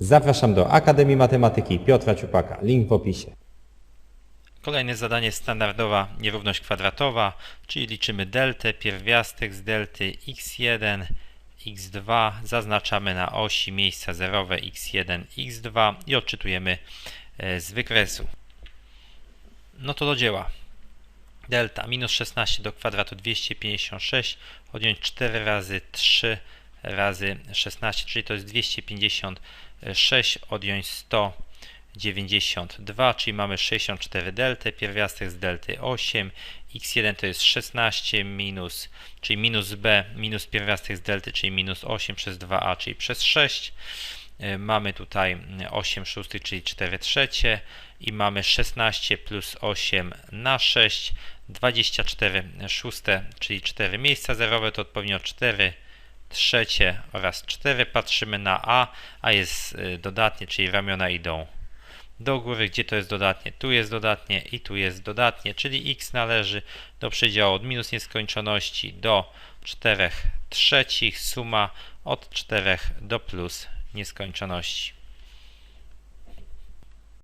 Zapraszam do Akademii Matematyki Piotra Ciupaka. Link w opisie. Kolejne zadanie standardowa nierówność kwadratowa, czyli liczymy deltę, pierwiastek z delty x1, x2, zaznaczamy na osi miejsca zerowe x1, x2 i odczytujemy e, z wykresu. No to do dzieła. Delta minus 16 do kwadratu 256, odjąć 4 razy 3 razy 16, czyli to jest 256, odjąć 192, czyli mamy 64 deltę, pierwiastek z delty 8, x1 to jest 16 minus, czyli minus b, minus pierwiastek z delty, czyli minus 8 przez 2a, czyli przez 6. Y, Mamy tutaj 8 szóstych, czyli 4 trzecie i mamy 16 plus 8 na 6, 24 szóste, czyli 4 miejsca zerowe, to odpowiednio 4 trzecie oraz 4. Patrzymy na A, a jest y, dodatnie, czyli ramiona idą do góry, gdzie to jest dodatnie. Tu jest dodatnie i tu jest dodatnie, czyli x należy do przedziału od minus nieskończoności do 4 trzecich, suma od 4 do plus nieskończoności.